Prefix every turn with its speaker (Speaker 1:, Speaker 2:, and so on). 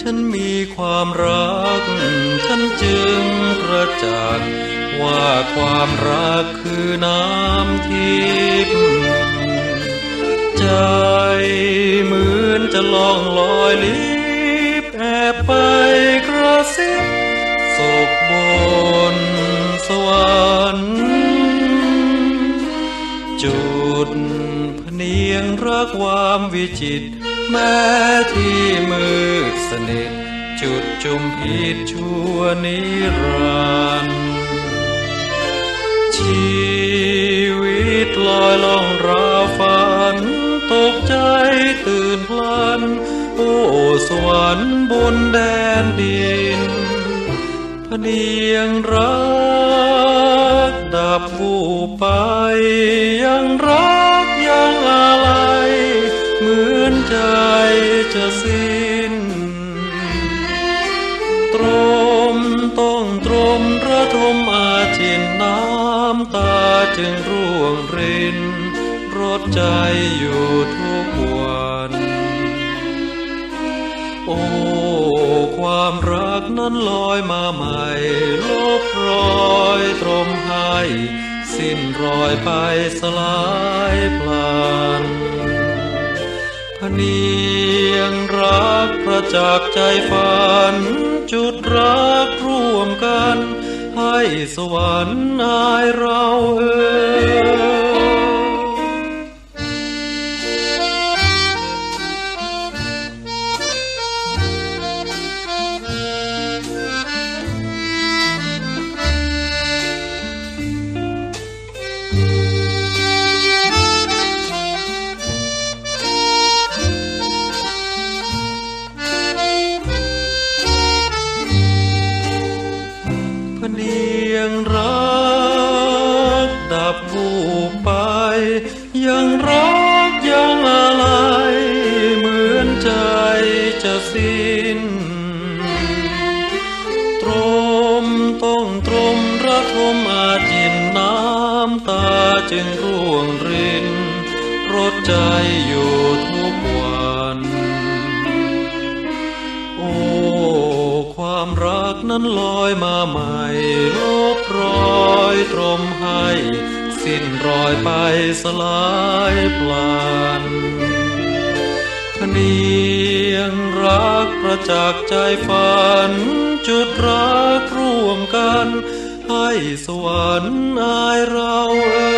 Speaker 1: ฉันมีความรัก ฉันจึงกระจัาว่าความรักคือน้ำทิพย์ใจเหมือนจะลองลอยลิบแอบไปกระซิบสุขบนสวรรค์จุดเพียงรักความวิจิตแม้ที่มือ สนิทจุดจุมพิษชั่วนิรันดร์ชีวิตลอยล่องราฝัน ตกใจตื่นพลัน โอ้สวรรค์บนแดนดินพเนียงรักดับผู้ไป ยังรักยังอะไร เหมือนใจจะสิ้น งตรมระทมอาจินน้ำตาจึงร่วงรินรดใจอยู่ทุกวัน โอ้ ความรักนั้นลอยมาใหม่ลบรอยตรมให้ สิ้นรอยไปสลายพลัน เนียงรักประจักษ์ใจฝัน จุดรักร่วมกัน ให้สวรรค์นายเราเอ่ย เนียงรักดับผู้ไป ยังรักยังอะไร เหมือนใจจะสิ้น ตรมต้องตรมระทมอาจินน้ำตาจึงร่วงรินรดใจอยู่ทุกวัน โอ้ ความรัก นั้นลอยมาใหม่ลบรอยตรมให้ สิ้นรอยไปสลายพลันเนียงรักประจักษ์ใจฝัน จุดรักร่วมกัน ให้สวรรค์อายเราเอ่